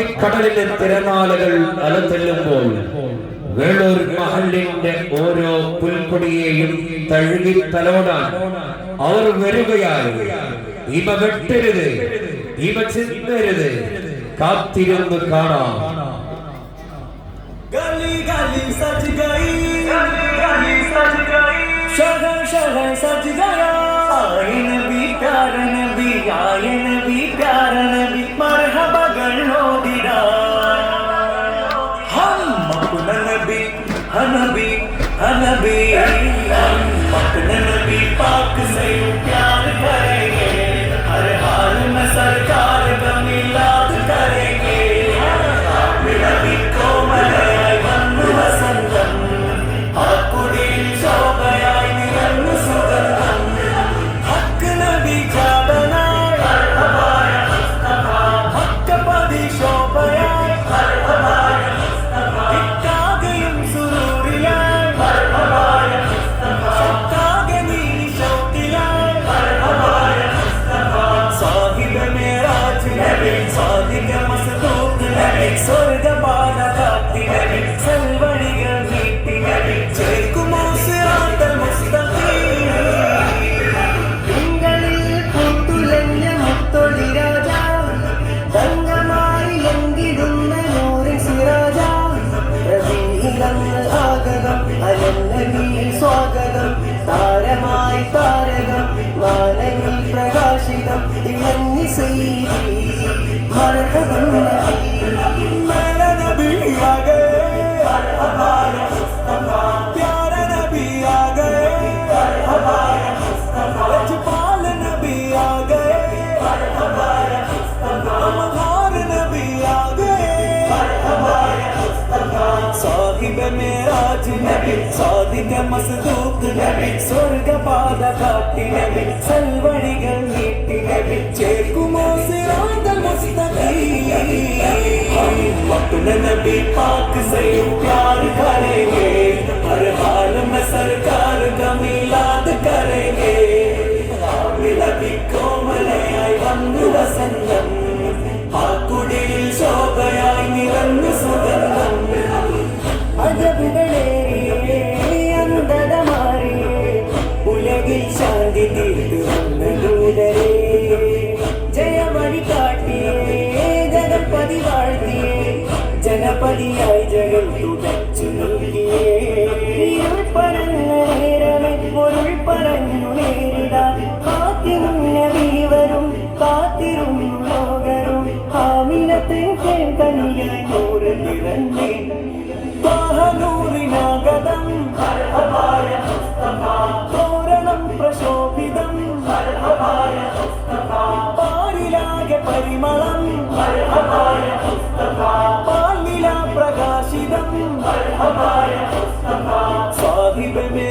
അറബിക്കടലിലെ തിരമാലകൾ അലത്തെല്ലുമ്പോൾ വേളൂർ മഹലിന്റെ ഓരോ പുൽക്കൊടിയെയും തഴുകി തലോടാൻ അവർ വരികയായി ഇവ വെട്ടരുത് ഇവ ചിന്തരുത് കാത്തിരുന്ന് കാണാം गली गली सज गई गली गली सज गई शहर शहर सज गया आए नबी प्यार नबी आए नबी प्यार नबी 美丽的草原。ಸಾಧಿಕ ಮಸದೂತ್ ನವಿ ಸ್ವರ್ಗ ಪಾದ ಕಾಟಿ ನವಿ ಸಲ್ವಣಿಗಳ ನೀಟಿ ನವಿ ಚೇಕು ಮೋಸಿರೋ नबी पाक से प्यार करेंगे हर हाल में सरकार का मिलाद करेंगे താഹനൂറിനാഗതം തോരണം പ്രശോഭിതം. പാരിലാകെ പരിമളം. പാലില പ്രകാശിതം. സാഹിബ്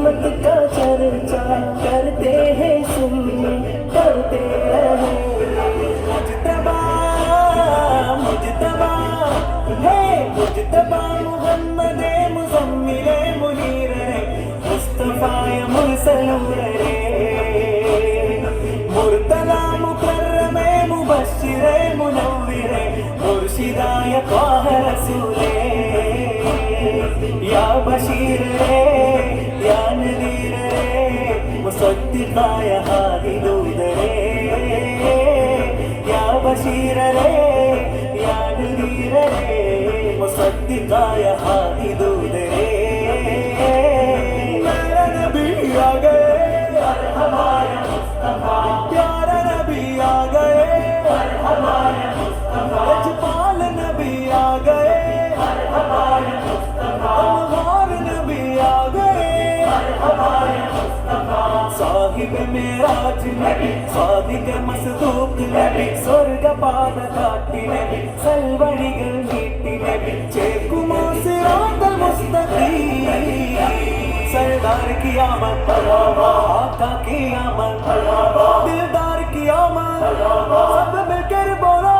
अजमत का चर्चा करते हैं सुनी करते रहेंगे मुजतबा मुजतबा हे। मुजतबा मुहम्मद मुजम्मिल मुनीर मुस्तफाय मुरसलूर रे मुर्तला मुकर्रम मुबश्शिर मुनव्विर मुर्शिदाय त्वाह रसूले या बशीर रे ذكرتاي هذه دويدري يا بشيرري يا نذيرري مصدقاي هذه دويدري ಸ್ವಾಮಿಗ ಮೇರಾಜಿನಲ್ಲಿ ಸ್ವಾಮಿಗ ಮಸದೂಕಿನಲ್ಲಿ ಸ್ವರ್ಗ ಪಾದ ಕಾಟಿನಲ್ಲಿ ಸಲ್ವಣಿಗಳ ನೀಟ್ಟಿನಲ್ಲಿ ಚೇರ್ಕುಮಾಸಿರಾತ ಮುಸ್ತಕಿ सरदार की आमद आका की आमद दिलदार की आमद सब मिलकर बोलो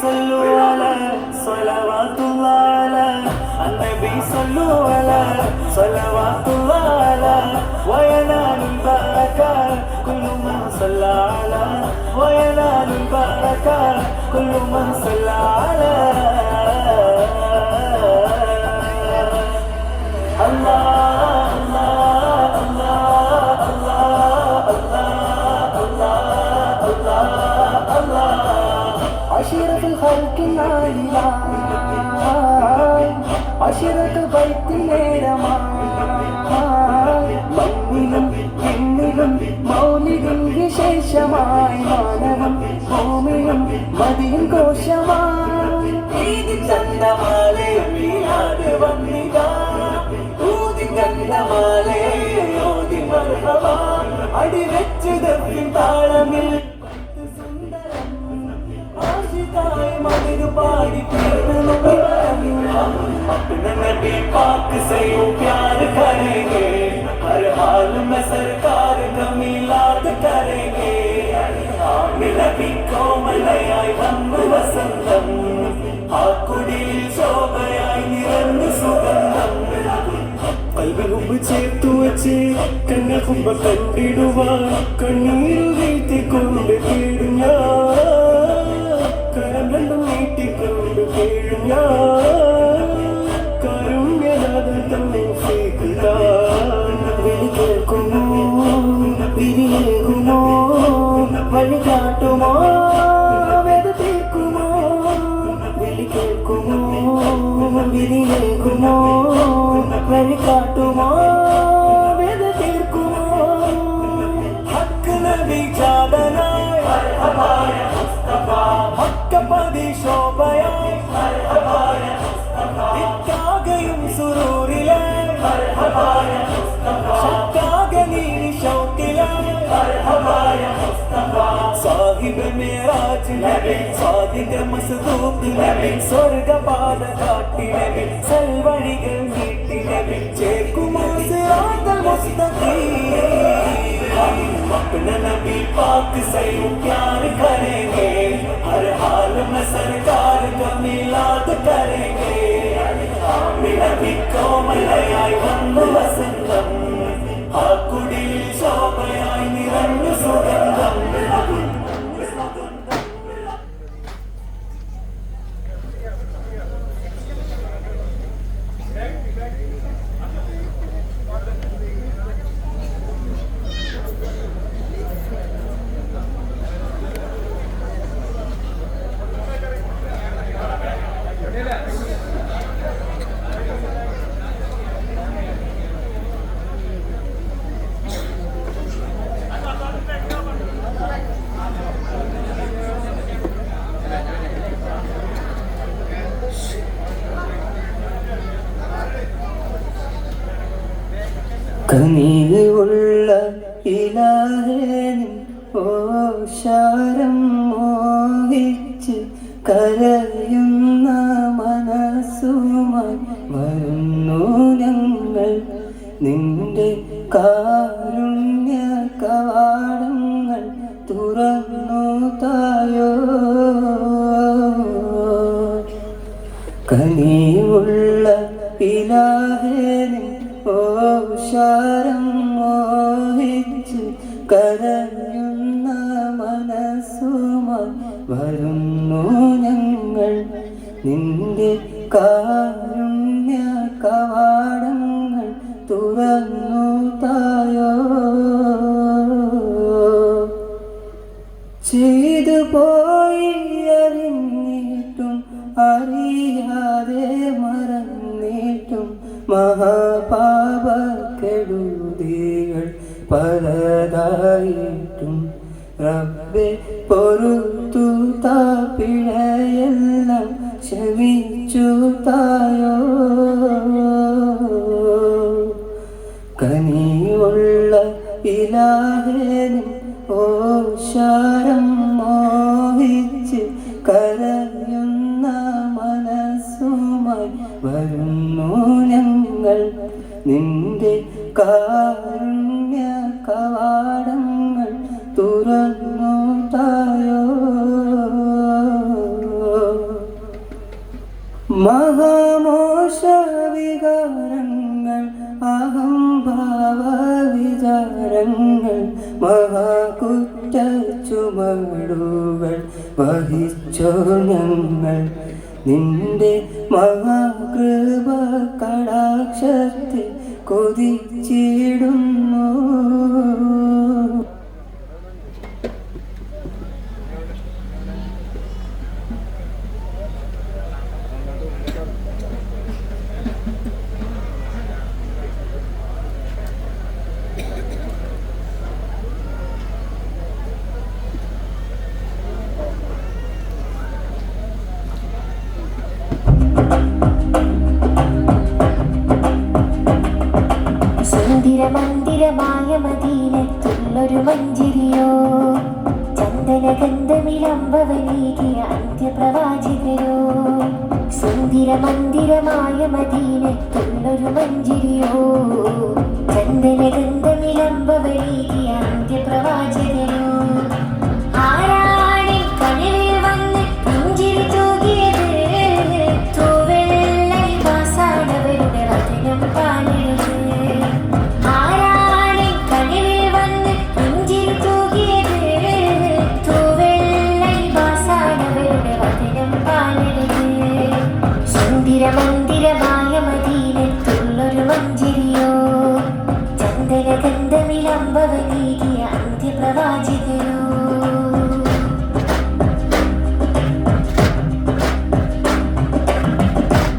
सल्लू अला सला صلوا على صلوات الله على وينال البركة كل من صلى على وينال البركة كل من صلى على الله أشرف الخلق العالية അശിറത്ത് പൈത്തിനേരമാ മണ്ണിലും എണ്ണിലും മൗലികം വിശേഷമായി മാനവം ഭൂമിയും മതിയും കോശമായി ചന്ദ്രമാലയാണ് വന്നിക ഊതി ചന്ദ്രമാലേ ഊതി മർഹവ അടിവെച്ച് തപ്പിൽ താളമിൽ സുന്ദരം ആശിതായി മതിരു പാടി കേരളം തീർന്നു अपने नबी पाक से यूं प्यार करेंगे हर हाल में सरकार का मिलाद करेंगे ആമിന കോമലയായി വന്നു വസന്തം ആ കുടിയിൽ ശോഭയായി നിറഞ്ഞു സുഗന്ധം കൽവിനുമ്പ് ചേർത്തു വെച്ച് കണ്ണ കുമ്പ കണ്ടിടുവാൻ കണ്ണീരു വീഴ്ത്തിക്കൊണ്ട് കേടും ഞാൻ കരം രണ്ടും നീട്ടിക്കൊണ്ട് കേഴും விதி இருக்குமோ வழி காட்டுமோ வெது தீர்க்குமோ ஹக்கு நபி சாதனாய். ஹக்க பதிஷோ. സാഹിബ് മേരാജ് നബി സാദിക മസ്ദൂഖ് നബി സ്വർഗപാത കാട്ടി നബി സൽവഴികൾ നീട്ടി നബി ചേക്കുമോ സിറാത്തൽ മുസ്തഖീം अपने नबी पाक से यूं प्यार करेंगे हर हाल में सरकार का मिलाद करेंगे കനിയുള്ള ഇലാഹേൻ ഓശാരം മോഹിച്ച് കരയുന്ന മനസ്സുമായി വരുന്നു ഞങ്ങൾ. നിന്റെ കാരുണ്യ കവാടങ്ങൾ തുറന്നു തായോ? കനിയുള്ള ഇലാഹേനെ ഓശാരം മോഹിച്ച് കരഞ്ഞുന്ന മനസ്സുമായി വരുന്നു ഞങ്ങൾ നിന്റെ കാരുണ്യ മഹാപാപക്കെടുതികൾ പലതായിട്ടും റബ്ബെ പൊറുത്തു താപ്പിഴയെല്ലാം ക്ഷമിച്ചു തായോ? കനിയുള്ള ഇലാഹേനും ഓ മോഹിച്ച് കാരുണ്യ കവാടങ്ങൾ തുറന്നു തായോ മഹാമോശ വികാരങ്ങൾ അഹംഭാവ മഹാകുറ്റ ചുമടുകൾ വഹിച്ചോ ഞങ്ങൾ. നിന്റെ മഹാകൃപ കടാക്ഷത്തിൽ കൊതിച്ചിടുന്നു സുന്ദരമന്ദിരമായ മദീനത്തുള്ളൊരു മഞ്ചരിയോ? ചന്ദനഗന്ധമിലംബവനീകിയ അന്ത്യപ്രവാചകരോ? സുന്ദരമന്ദിരമായ മദീനത്തുള്ളൊരു മഞ്ചരിയോ? ചന്ദനഗന്ധമിലംബവനീകിയ അന്ത്യപ്രവാചകരോ?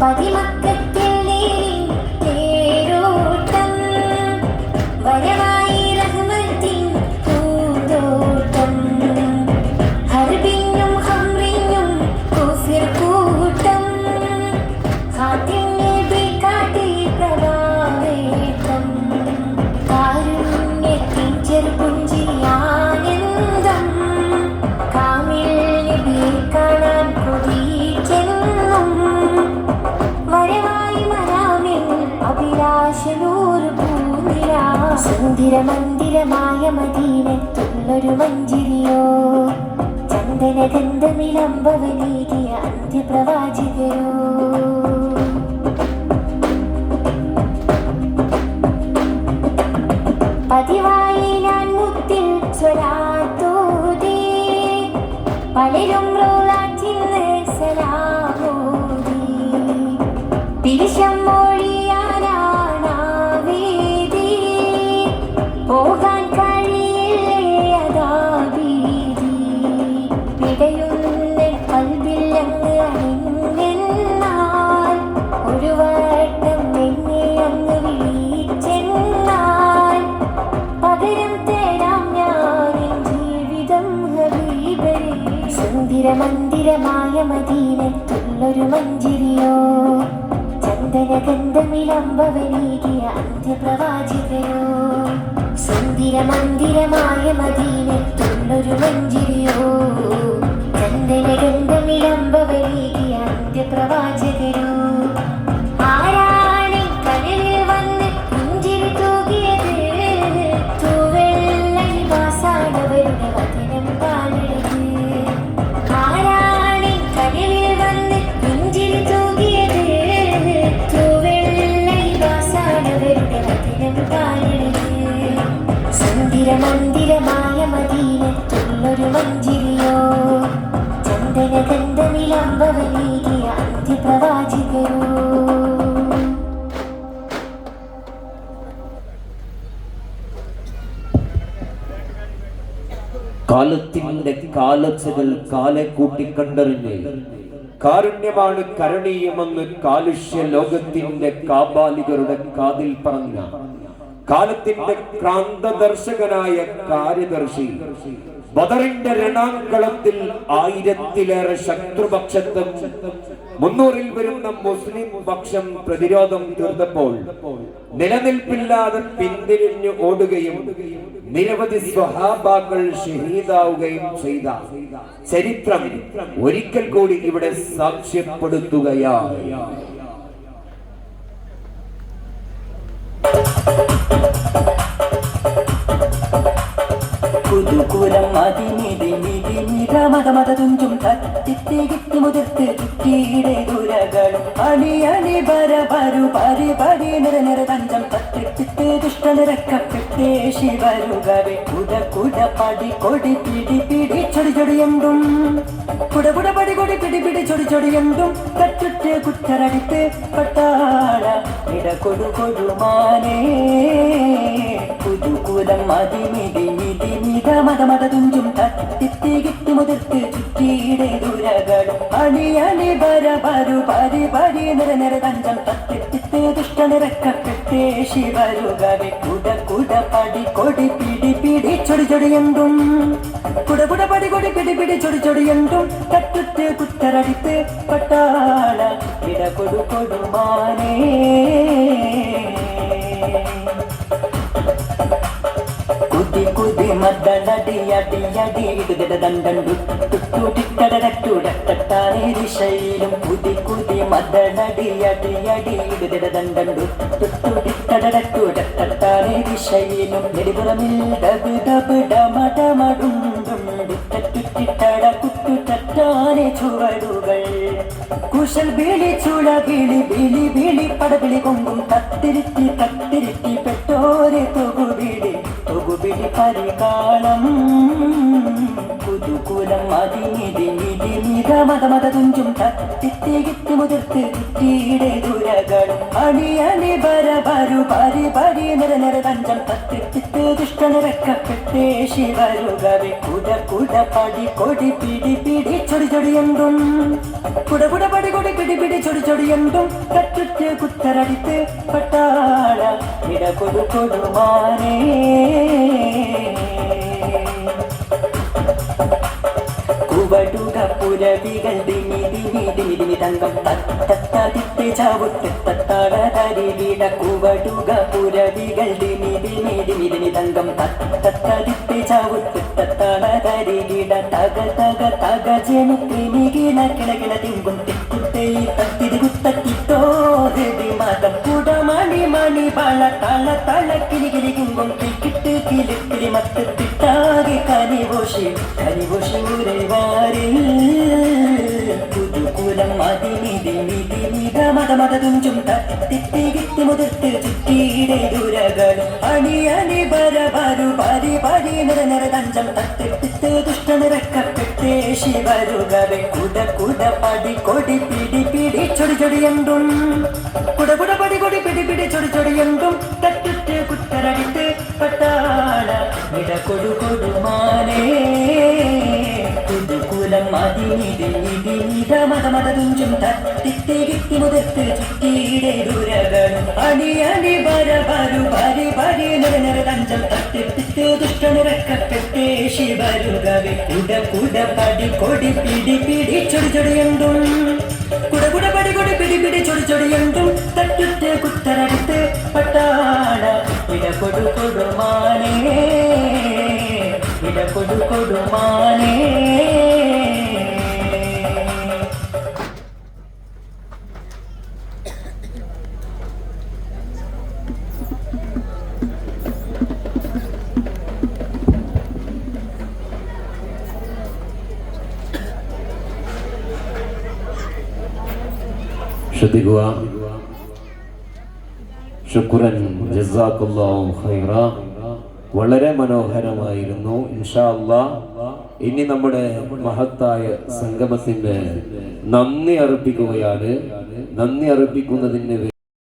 Pagi, സുന്ദരമന്ദിരമായ മദീനത്തുള്ളൊരു മഞ്ചിരിയോ ചന്ദന ചന്ദനഗന്ധമിലംബവനീകിയ അന്ത്യപ്രവാചകയോ പതിവായി ഞാൻ മുത്തിൽ സ്വരാത്തോതേ പലരും സുന്ദരമന്ദിരമായ ചന്ദന ഗന്ധമിലംബവനീകിയ അന്ത്യപ്രവാചികയോ അന്ത്യപ്രവാചകരോ സുന്ദരമന്ദിരമായ മദീനയ്ക്കുള്ളൊരു മഞ്ചിരിയോ ചന്ദന ഗന്ധമിലംബവനീകിയ ആരാണ് കാലച്ചകൾ കാലെ കൂട്ടി കണ്ടറിഞ്ഞ് കാരുണ്യമാണ് കരണീയമെന്ന് കാലുഷ്യ ലോകത്തിന്റെ കാബാലികരുടെ കാതിൽ പറഞ്ഞ. കാലത്തിന്റെ ക്രാന്തദർശകനായ കാര്യദർശി. ബദറിന്റെ രണാങ്കളത്തിൽ ആയിരത്തിലേറെ ശത്രുപക്ഷത്തും മുന്നൂറിൽ വരുന്ന മുസ്ലിം പക്ഷം പ്രതിരോധം തീർത്തപ്പോൾ നിലനിൽപ്പില്ലാതെ പിന്തിരിഞ്ഞു ഓടുകയും നിരവധി സ്വഹാബാക്കൾ ഷഹീദാവുകയും ചെയ്ത ചരിത്രം ഒരിക്കൽ കൂടി ഇവിടെ സാക്ഷ്യപ്പെടുത്തുകയാണ്. കുതുകുലം അതിനിതി നിധി നിധ മത മത തുഞ്ചും തത്തിത്തി കിത്തി മുതിർത്ത് ചുറ്റിയിടെ ദുരകളും അണി അണി പര പരു പരി പരി നിര നിര തഞ്ചം തത്തിത്തിത്ത് ദുഷ്ട നിരക്കപ്പെട്ടേ ശിവരുകവെ. കുട കുട പടി കൊടി പിടി പിടി ചൊടി ചൊടിയെന്തും കുട കുട പടി കൊടി പിടി പിടി ചൊടി ചൊടിയെന്തും കച്ചുറ്റ് കുറ്റരടിത്ത് പട്ടാള ഇട കൊടു കൊടുമാനേ കുതുകുലം അതിനിതി നിധി നിധ മത മത തുഞ്ചും തത്തിത്തി കിത്തി മുതിർത്ത് ചുറ്റിയിടെ ദുരകളും. അണി അണി പര പരു പരി പരി നിര നിര തഞ്ചം തത്തിത്തിത്ത് ദുഷ്ട നിരക്കപ്പെട്ടേ ശിവരുകവെ. കുട കുട പടി കൊടി പിടി പിടി ചൊടി ചൊടിയെന്തും കുട കുട പടി കൊടി പിടി പിടി ചൊടി ചൊടിയെന്തും തട്ടുറ്റ് കുത്തരടിത്ത് പട്ടാള ഇട കൊടു കൊടുമാനേ. കുതി കുതി മദ്ദടി അടി അടി ഇടുതിട ദണ്ടു തുട്ടു ടിട്ടടടട്ടുടട്ടാനേ ദിശയിലും കുതി കുതി മദ്ദടി അടി അടി ഇടുതിട ദണ്ടു തുട്ടു ടിട്ടടടട്ടുടട്ടാനേ ദിശയിലും നെടുപുറമിൽ ഡബ് ഡബ് ഡമ ഡമടുണ്ടുണ്ട് തട്ടുറ്റിട്ടട കുട്ടു ചുവടുകൾ കുശൽ ബിളി ചുള വിളി വിളി വിളി പടബിളി കൊമ്പും തത്തിരിത്തി തത്തിരിത്തി പെട്ടോരെ തൊകുബിളി തൊകുബിളി പരികാളം. കുതുകുലം അതിനിധി നിധി നിധ മത തുഞ്ചും തത്തിത്തികിത്തി മുതിർത്ത് ചുറ്റിയിടെ ദുരകളും അണി ബര ബരു പരി പരി നിര നിര തഞ്ചം തത്തിത്തിത്ത് ദുഷ്ട നിരക്കപ്പെട്ടേ ശിവരുകവെ കുട കുട പടി കൊടി പിടി പിടി ചൊടി ചൊടിയെന്തും കുട കുട പടി കൊടി പിടി പിടി ചൊടി ചൊടിയെന്തും കറ്റുറ്റ് കുത്തരടിത്ത് പട്ടാള ഇട കൊടു കൊടുമാനേ బటు కప్పుల దిగండి నిధి నిధి నిధిని తంగం తత్త తిత్తి చావు తత్తాడ తరివి డక్కు బటు కప్పుల దిగండి నిధి నిధి నిధిని తంగం తత్త తిత్తి చావు తత్తాడ వీడ తగ తగ తగ చేను క్రిమికి నకిలకిల తింగు తిక్కుతే తత్తిది గుత్త తిట్టో దిది మాత కూడా మణి మణి బాల తల తల కిలి കനിവോഷി കനിവോഷി ഉരവാരിൽ പുതുകുലം അതിനിധി നിധി നിധ മത മത തുഞ്ചും തത്തിത്തി കിത്തി മുതിർത്ത് ചുറ്റിയിടെ ദുരകൾ. അണി അണി ബര ബരു പരി പരി നിര നിര തഞ്ചം തത്തിത്തിത്ത് ദുഷ്ട നിരക്കപ്പെട്ടേ ശിവരുകവെ കുട കുട പടി കൊടി പിടി പിടി ചൊടി ചൊടിയെന്തും കുട കുട പടി കൊടി പിടി പിടി ചൊടി ചൊടി എന്തും. തട്ടിട്ട് കുത്തരടിത്ത് പട്ടാള. ഇട കൊടു കൊടുമാനേ കുതുകുലം അതിനിധി നിധി നിധ മത മത തുഞ്ചും തത്തിത്തി കിത്തി മുതിർത്ത് ചുറ്റിയിടെ ദുരകളും അണി ബര ബരു പരി പരി നിര നിര തഞ്ചം തത്തിത്തിത്ത് ദുഷ്ട നിരക്കപ്പെട്ടേ കുട കുട പടി കൊടി പിടി പിടി ചൊടി ചൊടിയെന്തും കുട കുട പടി കൊടി പിടി പിടി ചൊടി ചൊടിയെന്തും തട്ടുറ്റ് കുത്തരടുത്ത് പട്ടാള ഇട കൊടു കൊടുമാനേ ഇട കൊടു കൊടുമാനേ ശ്രദ്ധിക്കുക. ശുക്രൻ ജസാഖുല്ലാഹു ഖൈറ. വളരെ മനോഹരമായിരുന്നു. ഇൻഷാ ഇനി നമ്മുടെ മഹത്തായ സംഗമത്തിന് നന്ദി അർപ്പിക്കുകയാണ്. നന്ദി അർപ്പിക്കുന്നതിന്